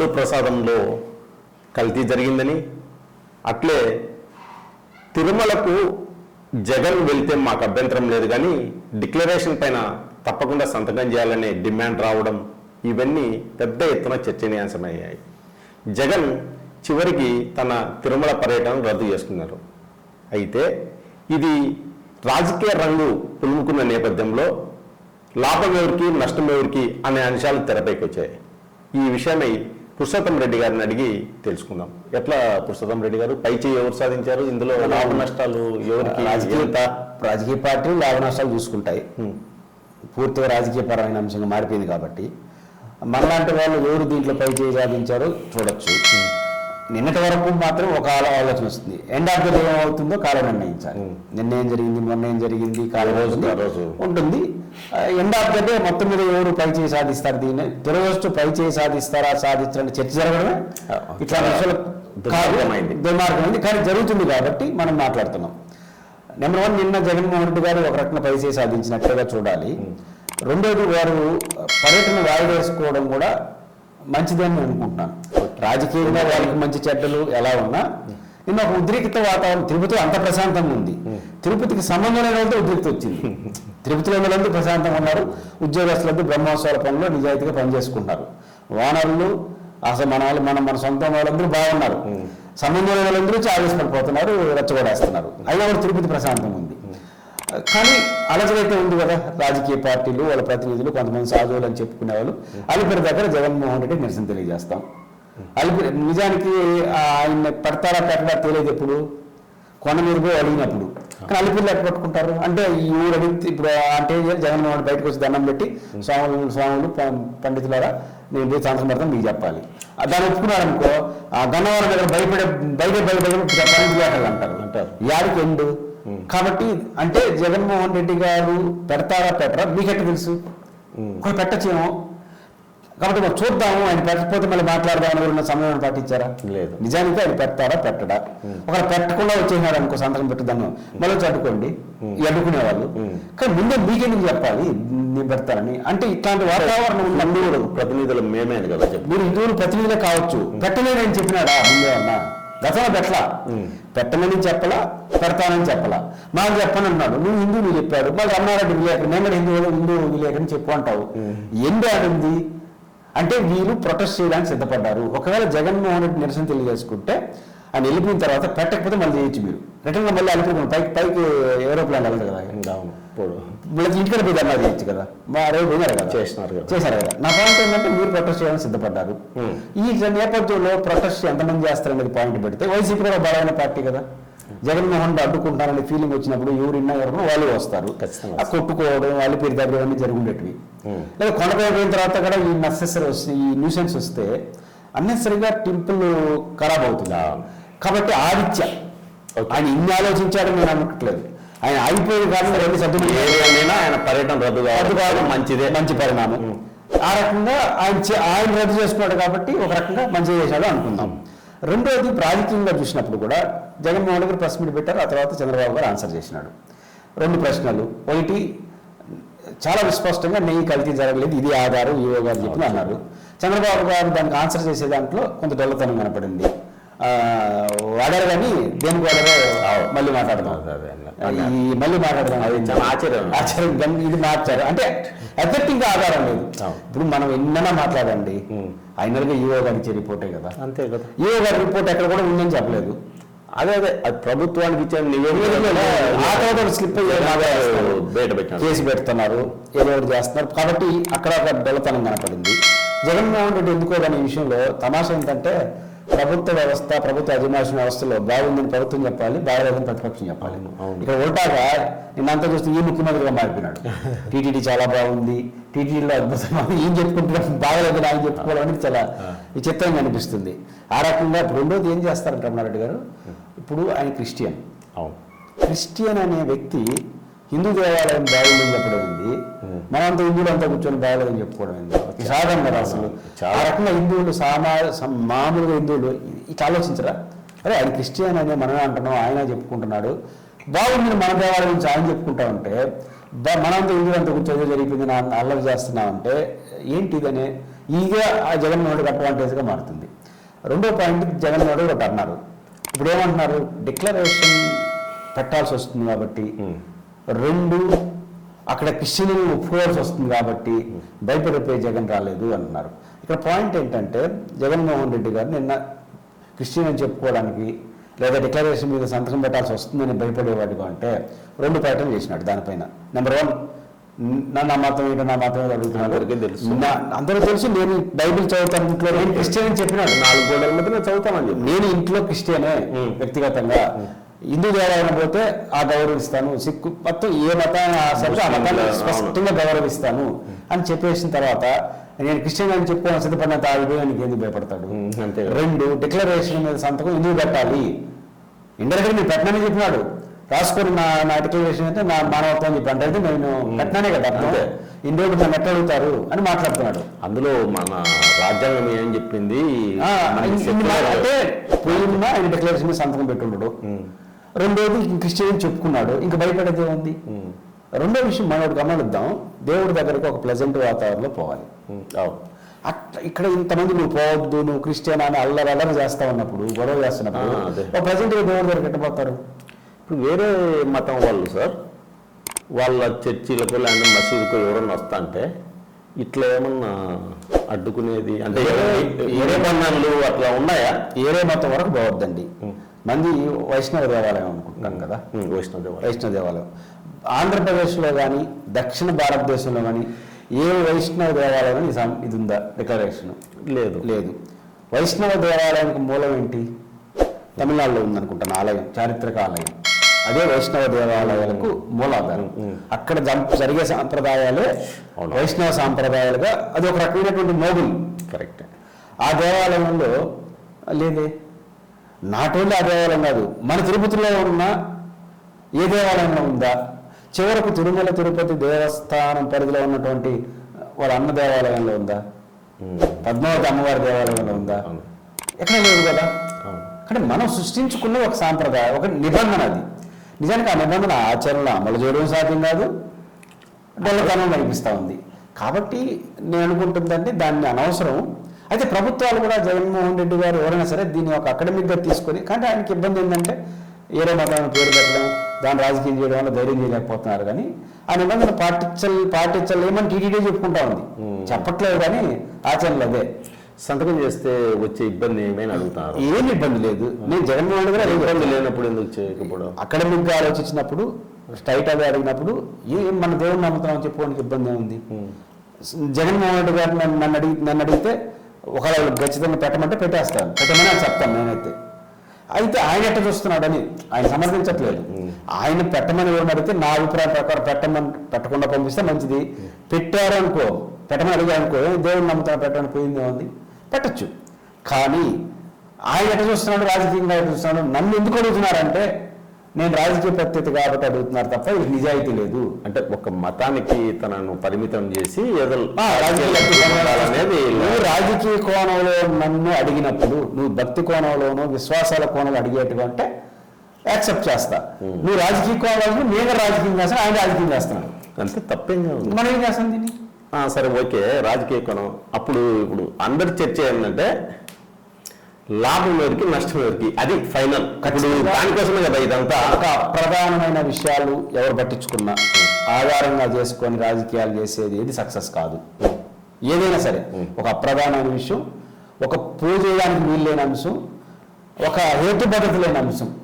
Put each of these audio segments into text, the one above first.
లడ్డు ప్రసాదంలో కల్తీ జరిగిందని అట్లే తిరుమలకు జగన్ వెళ్తే మాకు అభ్యంతరం లేదు కానీ డిక్లరేషన్ పైన తప్పకుండా సంతకం చేయాలనే డిమాండ్ రావడం ఇవన్నీ పెద్ద ఎత్తున చర్చనీయాంశమయ్యాయి. జగన్ చివరికి తన తిరుమల పర్యటన రద్దు చేసుకున్నారు. అయితే ఇది రాజకీయ రంగు పులుముకున్న నేపథ్యంలో లాభం ఎవరికి నష్టం ఎవరికి అనే అంశాలు తెరపైకి వచ్చాయి ఈ విషయమై పురుషోత్తం రెడ్డి గారిని అడిగి తెలుసుకుందాం. ఎట్లా పురుషోత్తం రెడ్డి గారు? పై చేయి ఎవరు సాధించారు? ఇందులో లాభ నష్టాలు ఎవరికి రాజకీయ రాజకీయ పార్టీలు లాభ నష్టాలు చూసుకుంటాయి. పూర్తిగా రాజకీయ పరమైన అంశంగా మారిపోయింది కాబట్టి. మనలాంటి వాళ్ళు ఎవరు దీంట్లో పై చేయి సాధించారో చూడొచ్చు. నిన్నటి వరకు మాత్రం ఒక ఆలో- ఆలోచన వస్తుంది. ఎండ్ ఆఫ్ ద డే ఏమవుతుందో కాలం నిర్ణయించాలి. నిన్న ఏం జరిగింది? మొన్న ఏం జరిగింది? కాలం రోజు. ఉంటుంది. ఎండ్ ఆఫ్ ద డే మొత్తం మీద ఎవరు పై చేయి సాధిస్తారు దీన్ని? టెరరిస్టు పై చేయి సాధిస్తారా సాధించాలని చర్చ జరగడమే? ఇట్లా విషయాలు దుర్మార్గమైంది. కానీ జరుగుతుంది కాబట్టి మనం మాట్లాడుతున్నాం. నెంబర్ వన్ నిన్న జగన్మోహన్ రెడ్డి గారు ఒక రకంగా పైసే సాధించినట్లుగా చూడాలి. రెండోది వారు పర్యటన వాయిదేసుకోవడం కూడా మంచిదని నేను అనుకుంటున్నాను. రాజకీయంగా వారికి మంచి చెడ్డలు ఎలా ఉన్నా. నిన్న ఒక ఉద్రిక్త వాతావరణం తిరుపతి అంత ప్రశాంతంగా ఉంది. తిరుపతికి సంబంధం లేని ఉద్రిక్త వచ్చింది. తిరుపతిలో ప్రశాంతంగా ఉన్నారు. ఉద్యోగస్తులందరూ బ్రహ్మోత్సవాల పనులు నిజాయితీగా పనిచేసుకుంటారు. ఓనర్లు అసలు మన వాళ్ళు మన మన సొంత వాళ్ళందరూ బాగున్నారు. సంబంధం వాళ్ళందరూ ఆవేశపడిపోతున్నారు రెచ్చగొడేస్తున్నారు. అయినా కూడా తిరుపతి ప్రశాంతంగా ఉంది. కానీ అలజడైతే ఉంది కదా రాజకీయ పార్టీలు వాళ్ళ ప్రతినిధులు కొంతమంది సాధువులు అని చెప్పుకునే వాళ్ళు అలిపిరి దగ్గర జగన్మోహన్ రెడ్డి నిరసన తెలియజేస్తాం. అలిపిరి నిజానికి ఆయన పెడతారా పెట్టడా తెలియదు ఎప్పుడు. కొండ మీద పోయి అడిగినప్పుడు కానీ అలిపిరిలో ఎక్కడ పట్టుకుంటారు? అంటే ఈ ఊరు ఇప్పుడు అంటే? జగన్మోహన్ బయటకు వచ్చి దండం పెట్టి స్వాములు స్వాములు పండితులారా నేను పోయి సంతకం పెడతాను మీకు చెప్పాలి. దాన్ని ఒప్పుకున్నారు అనుకో ఆ గన్నవరం దగ్గర భయపడే బయట బయట గంటలు అంటారు. అంటారు. యాడికి ఎండు? కాబట్టి అంటే జగన్మోహన్ రెడ్డి గారు పెడతారా పెట్టరా? మీకెట్ట తెలుసు? ఒకరు పెట్టచ్చేమో. కాబట్టి మనం చూద్దాము ఆయన పెట్టకపోతే మళ్ళీ మాట్లాడదాం అని ఉన్న సమయం పాటించారా లేదు. నిజానికి ఆయన పెడతారా పెట్టడా? ఒకరు పెట్టకుండా వచ్చేసినారు అనుకో సంతకం పెట్టుదాము. మళ్ళీ ఈ అడ్డుకునే వాళ్ళు కానీ ముందే మీకెందుకు చెప్పాలి? నేను పెడతారని అంటే ఇట్లాంటి వాతావరణం హిందువులు ప్రతినిధులు మేమే కదా మీరు హిందువులు ప్రతినిధులే కావచ్చు. పెట్టలేదని చెప్పినాడా? ముందే అన్నా. గతంలో పెట్టలా. పెట్టమని చెప్పలా పెడతానని చెప్పలా. మాకు చెప్పని అన్నాడు. నువ్వు హిందూ నువ్వు చెప్పాడు. మళ్ళీ అన్నారెడ్డి విలేకరు నేను కూడా హిందూ హిందూ విలేకరని చెప్పు అంటావు. ఎందు ఆడింది? అంటే వీరు ప్రొటెస్ట్ చేయడానికి సిద్ధపడ్డారు. ఒకవేళ జగన్మోహన్ రెడ్డి నిరసన తెలియజేసుకుంటే ఆయన వెళ్ళిపోయిన తర్వాత పెట్టకపోతే మళ్ళీ చేయొచ్చు మీరు. రిటర్న్ మళ్ళీ వెళ్ళిపోయి పైకి పైకి ఏరోప్లేన్ వెళ్ళదు కదా. అవును. ఇప్పుడు వీళ్ళకి ఇంటికి పోయి ధర్నా చేయొచ్చు కదా. మా రేపు పోయినారు కదా. చేసినారు కదా. చేశారు కదా. నా పాయింట్ ఏంటంటే మీరు ప్రొటెస్ట్ చేయడానికి సిద్ధపడ్డారు. ఈ నేపథ్యంలో ప్రొటెస్ట్ ఎంతమంది చేస్తారనేది పాయింట్ పెడితే వైసీపీ కూడా బలమైన పార్టీ కదా. జగన్మోహన్ రెడ్డి అడ్డుకుంటారనే ఫీలింగ్ వచ్చినప్పుడు ఎవరిన్నా ఎవరు వాళ్ళు వస్తారు. ఆ కొట్టుకోవడం వాళ్ళు పేరు దగ్గర అన్ని జరుగుండేటివి. లేదా కొండపై పోయిన తర్వాత కూడా ఈ నెసెసరీ వస్తే ఈ న్యూసెన్స్ వస్తే అన్నెసరిగా టెంపుల్ ఖరాబ్ అవుతుంది. కాబట్టి ఆదిత్య ఆయన ఇన్ని ఆలోచించాడని నేను అనుకోవట్లేదు ఆయన ఆగిపోయింది కానీ రెండు సభ్యులు ఏదైనా ఆయన పర్యటన రద్దు కావడం మంచిదే. మంచి పరిణామం. ఆ రకంగా ఆయన ఆయన రద్దు చేసుకున్నాడు కాబట్టి ఒక రకంగా మంచి చేశాడు అనుకుందాం. రెండోది రాజకీయంగా చూసినప్పుడు కూడా జగన్మోహన్ గారు ప్రెస్ మీట్ పెట్టారు ఆ తర్వాత చంద్రబాబు గారు ఆన్సర్ చేసినాడు. రెండు ప్రశ్నలు. ఒకటి చాలా విస్పష్టంగా నెయ్యి కల్తీ జరగలేదు ఇది ఆధారం ఈవో గారు చెప్పిన అన్నారు. చంద్రబాబు గారు దానికి ఆన్సర్ చేసే దాంట్లో కొంత డొల్లతనం కనపడింది. వాడారు కానీ దేనికి వాడారో మళ్ళీ మాట్లాడదాం. ఈ మళ్ళీ మాట్లాడదాం. అది చాలా ఆశ్చర్యం. ఆశ్చర్యం. గం- ఇది మార్చారు. అంటే ఎఫెక్టింగ్ ఆధారం లేదు. ఇప్పుడు మనం ఎన్నైనా మాట్లాడండి. ఫైనల్గా ఈఓ గారు ఇచ్చే రిపోర్టే కదా. అంతే కదా. ఈఓ గారి రిపోర్ట్ ఎక్కడ కూడా ఉందని చెప్పలేదు. అదే అదే. అది ప్రభుత్వానికి ఇచ్చిన తర్వాత స్లిప్. బయట కేసు పెడుతున్నారు. ఏదో ఒకటి చేస్తున్నారు. కాబట్టి అక్కడ ఒక డొల్లతనం కనపడింది. జగన్మోహన్ రెడ్డి ఎందుకోదనే విషయంలో తమాషా ఏంటంటే ప్రభుత్వ వ్యవస్థ ప్రభుత్వ అధిమాషణ వ్యవస్థలో బాగుందని ప్రభుత్వం చెప్పాలి బాగలేదని ప్రతిపక్షం చెప్పాలి. ఇక్కడ ఉల్టాగా నిన్నంతా చూస్తే ఈ ముఖ్యమంత్రిగా మారిపోయినాడు. టీటీడీ చాలా బాగుంది టీటీడీలో అద్భుతంగా ఏం చెప్పుకుంటున్నాం బాగలేదు ఆయన చెప్పుకోవడం అనేది చాలా విచిత్రంగా అనిపిస్తుంది. ఆ రకంగా రెండోది ఏం చేస్తారంట రమణారెడ్డి గారు ఇప్పుడు ఆయన క్రిస్టియన్. అవును. క్రిస్టియన్ అనే వ్యక్తి హిందూ దేవాలయం బాగుందని చెప్పడం ఏంది? మనంతా హిందువులు అంతా కూర్చొని బాగలేదని చెప్పుకోవడం ఏంది? సాధారణ కదా అసలు. చాలా. ఆ రకంగా హిందువులు సామా మామూలుగా హిందువులు ఇట్లా ఆలోచించరా? అరే ఆయన క్రిస్టియన్ అనే మనమే అంటున్నాం ఆయన చెప్పుకుంటున్నాడు. బాగుంది మన దేవాలయం నుంచి ఆయన చెప్పుకుంటా ఉంటే మనంతా హిందువులు అంతా కూర్చొని జరిగిపోయింది నా అల్లరి చేస్తున్నామంటే ఏంటి ఇదనే ఈగా ఆ జగన్మోహన్ రెడ్డికి అడ్వాంటేజ్గా మారుతుంది. రెండో పాయింట్ జగన్మోహన్ రెడ్డి ఒకటి అన్నారు. ఇప్పుడు ఏమంటున్నారు డిక్లరేషన్ పెట్టాల్సి వస్తుంది కాబట్టి రెండు అక్కడ క్రిస్టియన్ ఒప్పుకోవాల్సి వస్తుంది కాబట్టి భయపడిపోయి జగన్ రాలేదు అంటున్నారు. ఇక్కడ పాయింట్ ఏంటంటే జగన్మోహన్ రెడ్డి గారు నిన్న క్రిస్టియన్ అని చెప్పుకోవడానికి లేదా డిక్లరేషన్ మీద సంతకం పెట్టాల్సి వస్తుందని భయపడేవాడిగా అంటే రెండు ప్రకటనలు చేసినాడు దానిపైన. నెంబర్ వన్ నా నా మతం ఏంటో నా మతం ఏంటో అడుగుతున్నాడు. అందరికీ తెలుసు. నా- అందరూ తెలుసు నేను బైబిల్ చదువుతాను ఇంట్లో నేను క్రిస్టియన్ అని చెప్పినాడు. నాలుగు గోడల మధ్య నేను చదువుతామని చెప్పి నేను ఇంట్లో క్రిస్టియనే మ్మ్. వ్యక్తిగతంగా. హిందూ దేవాలయం పోతే ఆ గౌరవిస్తాను. సిక్కు మొత్తం ఏ మతాన్ని ఆసరితే ఆ మతాన్ని స్పష్టంగా గౌరవిస్తాను అని చెప్పేసిన తర్వాత నేను క్రిస్టియన్ అని చెప్పుకొని సిద్ధపడినంత ఆగిపోయానికి ఎందుకు భయపడతాడు. రెండు డిక్లరేషన్ మీద సంతకం ఎందుకు పెట్టాలి? ఇండైరెక్ట్గా మీరు పెట్టనని చెప్పినాడు. రాసుకొని నా నా డిక్లరేషన్ అయితే నా మానవత్వం అని చెప్పి అంటే నేను పెట్టినానే కదా. అంతే. ఇండియాకి నన్ను ఎట్లా అడుగుతారు అని మాట్లాడుతున్నాడు. అందులో మన రాజ్యాంగం ఏం చెప్పింది? అంటే పోయిన ఆయన డిక్లరేషన్ మీద సంతకం పెట్టుండడు రెండోది క్రిస్టియన్ చెప్పుకున్నాడు. ఇంకా భయపడేది ఉంది ఉమ్, రెండో విషయం మనం ఒకటి గమనిద్దాం. దేవుడి దగ్గరికి ఒక ప్లెజెంట్ వాతావరణంలో పోవాలి. అట్లా ఇక్కడ ఇంతమంది నువ్వు పోవద్దు నువ్వు క్రిస్టియన్ అని అల్లరి అల్లరి చేస్తా ఉన్నప్పుడు గొడవ చేస్తున్నప్పుడు. ఒక ప్లెజెంట్ దేవుడి దగ్గరికి ఎట్ట పోతారు? ఇప్పుడు వేరే మతం వాళ్ళు సార్ వాళ్ళ చర్చిలకు లేదంటే మసీదుకు ఎవరన్నా వస్తా అంటే ఇట్లా ఏమన్నా అడ్డుకునేది? అంటే వేరే బంధాలు అట్లా ఉన్నాయా? ఏరే మతం వరకు పోవద్దండి. మంది వైష్ణవ దేవాలయం అనుకుంటున్నాం కదా. వైష్ణవ దేవాలయం. వైష్ణవ దేవాలయం. ఆంధ్రప్రదేశ్లో కానీ దక్షిణ భారతదేశంలో కానీ ఏ వైష్ణవ దేవాలయం ఇది ఉందా డిక్లరేషన్? లేదు. లేదు. వైష్ణవ దేవాలయానికి మూలం ఏంటి? తమిళనాడులో ఉందనుకుంటాను ఆలయం చారిత్రక ఆలయం. అదే వైష్ణవ దేవాలయాలకు మూలాధారం. అక్కడ జరిగే సాంప్రదాయాలే. వైష్ణవ సాంప్రదాయాలుగా అది ఒక రకమైనటువంటి నోబుల్ కరెక్ట్. ఆ దేవాలయంలో లేదే. నాట్ ఓన్లీ ఆ దేవాలయం కాదు. మన తిరుపతిలో ఉన్న ఏ దేవాలయంలో ఉందా? చివరకు తిరుమల తిరుపతి దేవస్థానం పరిధిలో ఉన్నటువంటి వాళ్ళ అన్న దేవాలయంలో ఉందా? పద్మావతి అమ్మవారి దేవాలయంలో ఉందా. ఎక్కడ లేదు కదా. అంటే మనం సృష్టించుకున్న ఒక సాంప్రదాయం ఒక నిబంధన అది. నిజానికి ఆ నిబంధన ఆచరణలో అమలు చేయడం సాధ్యం కాదు. డొల్లతనం కనిపిస్తూ ఉంది. కాబట్టి నేను అనుకుంటుందంటే దాన్ని అనవసరం. అయితే ప్రభుత్వాలు కూడా జగన్మోహన్ రెడ్డి గారు ఎవరైనా సరే దీన్ని ఒక అకాడమిక్గా తీసుకొని కానీ ఆయనకి ఇబ్బంది ఏంటంటే ఏరే మతాన్ని పేరు పెట్టడం దాన్ని రాజకీయం చేయడం వల్ల ధైర్యం చేయలేకపోతున్నారు. కానీ ఆ నిబంధన పాటించల్ పాటించలేమని టీటీడీ చెప్పుకుంటా ఉంది. చెప్పట్లేదు కానీ ఆచరణలో అదే. సంతకం చేస్తే వచ్చే ఇబ్బంది ఏమైనా అడుగుతున్నారు ఏమి ఇబ్బంది లేదు. నేను జగన్మోహన్ రెడ్డి గారు ఇబ్బంది లేనప్పుడు ఎందుకు చేయకపోవడం? అకాడమిక్గా ఆలోచించినప్పుడు స్ట్రైట్ అవి అడిగినప్పుడు ఏ మన దేవుని నమ్ముతామని చెప్పుకోవడానికి ఇబ్బంది ఏముంది? జగన్మోహన్ రెడ్డి గారు నన్ను అడిగి నన్ను అడిగితే ఒకవేళ ఖచ్చితంగా పెట్టమంటే పెట్టేస్తాను. పెట్టమని అని చెప్తాను నేనైతే. అయితే ఆయన ఎట్ట చూస్తున్నాడని ఆయన సమర్థించట్లేదు. ఆయన పెట్టమని అడిగితే నా అభిప్రాయం ప్రకారం పెట్టమని పెట్టకుండా పంపిస్తే మంచిది. పెట్టారు అనుకో పెట్టమని అడిగారు అనుకో "ఏ, దేవుని నమ్ముతాను పెట్టమని పోయింది ఉంది పెట్టచ్చు. కానీ ఆయన ఎట్ట చూస్తున్నాడు రాజకీయంగా ఎట్ట చూస్తున్నాడు నన్ను ఎందుకు అడుగుతున్నారంటే నేను రాజకీయ ప్రత్యేక కాబట్టి అడుగుతున్నారు తప్ప ఇది నిజాయితీ లేదు. అంటే ఒక మతానికి తనను పరిమితం చేసి ఏదో అనేది నువ్వు రాజకీయ కోణంలో నన్ను అడిగినప్పుడు నువ్వు భక్తి కోణంలోనూ విశ్వాసాల కోణంలో అడిగేట్టుగా అంటే యాక్సెప్ట్ చేస్తా. నువ్వు రాజకీయ కోణంలో నేను రాజకీయం చేస్తాను ఆయన రాజకీయం చేస్తున్నాడు అంతే తప్పేంగా ఉంది మనం ఏం చేస్తాం దీన్ని? సరే ఓకే రాజకీయ కోణం. అప్పుడు ఇప్పుడు అందరి చర్చ ఏంటంటే లాభం ఎవరికి నష్టం ఎవరికి? అది ఫైనల్. దానికోసమే కదా ఇదంతా. ఒక ప్రధానమైన విషయాలు ఎవరు పట్టించుకున్నా ఆధారంగా చేసుకొని రాజకీయాలు చేసేది ఏది సక్సెస్ కాదు. ఏదైనా సరే ఒక అప్రధానమైన విషయం ఒక పూజ చేయడానికి వీలు లేని అంశం ఒక హేతుబద్ధత లేని అంశం.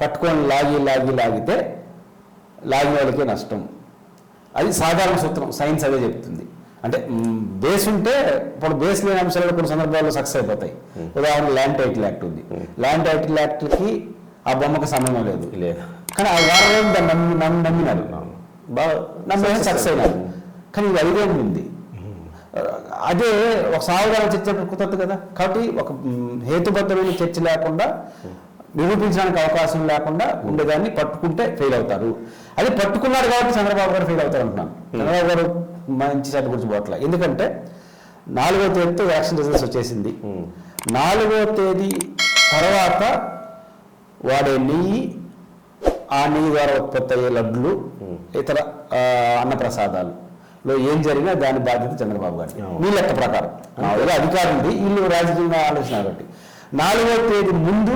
పట్టుకొని లాగి లాగి లాగితే లాగిన వాళ్ళకే నష్టం. అది సాధారణ సూత్రం. సైన్స్ అదే చెప్తుంది. అంటే బేస్ ఉంటే ఇప్పుడు బేస్ లేని అంశాలు కొన్ని సందర్భాల్లో సక్సెస్ అయిపోతాయి. ఉదాహరణ ల్యాండ్ టైటిల్ యాక్ట్ ఉంది. ల్యాండ్ టైటిల్ యాక్ట్కి ఆ బొమ్మకి సంబంధం లేదు. లేదు. కానీ ఆ వారం నమ్మి నమ్మి నమ్మినారు? బాగా సక్సెస్ అయినారు. కానీ ఇది ఐదేళ్ళు ఉంది? అదే ఒక సావధాన చర్చ కుదరదు కదా. కాబట్టి ఒక హేతుబద్ధమైన చర్చ లేకుండా నిరూపించడానికి అవకాశం లేకుండా ఉండేదాన్ని పట్టుకుంటే ఫెయిల్ అవుతారు. అది పట్టుకున్నారు కాబట్టి చంద్రబాబు గారు ఫెయిల్ అవుతారు అంటున్నాను. చంద్రబాబు గారు మంచి చెడ్డ గురించి పోవట్లే. ఎందుకంటే నాలుగో తేదీతో ఎలక్షన్ రిజల్ట్స్ వచ్చేసింది. నాలుగో తేదీ తర్వాత వాడే నెయ్యి ఆ నెయ్యి ద్వారా ఉత్పత్తి అయ్యే లడ్లు ఇతర ఆ, అన్నప్రసాదాలు. లో ఏం జరిగినా దాని బాధ్యత చంద్రబాబు గారి. మీ లెక్క ప్రకారం. అధికారం ఉంది. వీళ్ళు రాజకీయంగా ఆలోచన కాబట్టి. నాలుగో తేదీ ముందు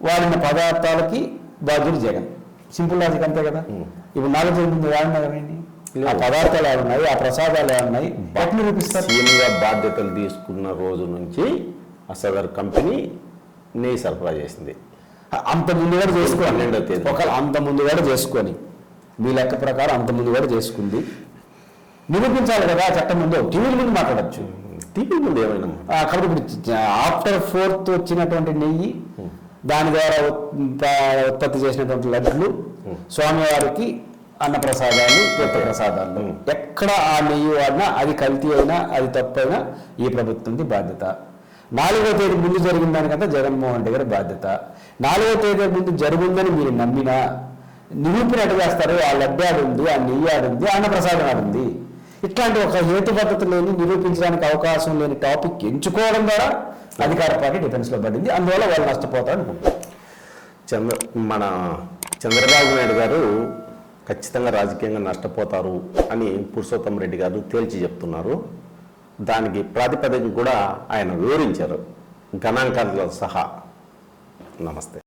వాడిన పదార్థాలకి బాధ్యుడు జగన్. సింపుల్ లాజిక్ అంతే కదా. ఇప్పుడు నాలుగో తేదీ ముందు వాడినారు ఏమైంది ఆ పదార్థాలు ఏమన్నాయి? ఆ ప్రసాదాలు ఏమన్నాయి? ఎట్లా చూపిస్తారు సీఎంగా బాధ్యతలు తీసుకున్న రోజు నుంచి అసదర్ కంపెనీ నెయ్యి సరఫరా చేసింది. అంత ముందు కూడా చేసుకోండి పన్నెండో తేదీ. ఒక అంత ముందు కూడా చేసుకొని. మీ లెక్క ప్రకారం అంత ముందు కూడా చేసుకుంది. నిరూపించాలి కదా ఆ చట్టం ముందు. టీవీల ముందు మాట్లాడచ్చు. టీవీ ముందు ఏమైనా? ఆ, కాబట్టి ఇప్పుడు ఆఫ్టర్ ఫోర్త్ వచ్చినటువంటి నెయ్యి దాని ద్వారా ఉత్- ఉత్పత్తి చేసినటువంటి లడ్లు స్వామివారికి అన్న ప్రసాదాలు తీర్థ ప్రసాదాలు ఎక్కడ ఆ నెయ్యి వాడినా అది కల్తీ అయినా అది తప్పైనా ఈ ప్రభుత్వంది బాధ్యత. నాలుగో తేదీ ముందు జరిగిన దానికంతా జగన్మోహన్ రెడ్డి గారి బాధ్యత. నాలుగో తేదీ ముందు జరుగుందని మీరు నమ్మినా నిరూపినట్టు చేస్తారు ఆ లడ్డు ఆడుంది ఆ నెయ్యి ఆడుంది అన్న ప్రసాదం ఆడుంది ఇట్లాంటి ఒక హేతు పద్ధతి లేని నిరూపించడానికి అవకాశం లేని టాపిక్ ఎంచుకోవడం ద్వారా అధికార పార్టీ డిఫెన్స్లో పడింది. అందువల్ల వాళ్ళు నష్టపోతారు అనుకుంటారు చంద్ర మన చంద్రబాబు నాయుడు గారు ఖచ్చితంగా రాజకీయంగా నష్టపోతారు అని పురుషోత్తం రెడ్డి గారు తేల్చి చెప్తున్నారు. దానికి ప్రాతిపదిక కూడా ఆయన వివరించారు. గణాంకాలతో సహా. నమస్తే.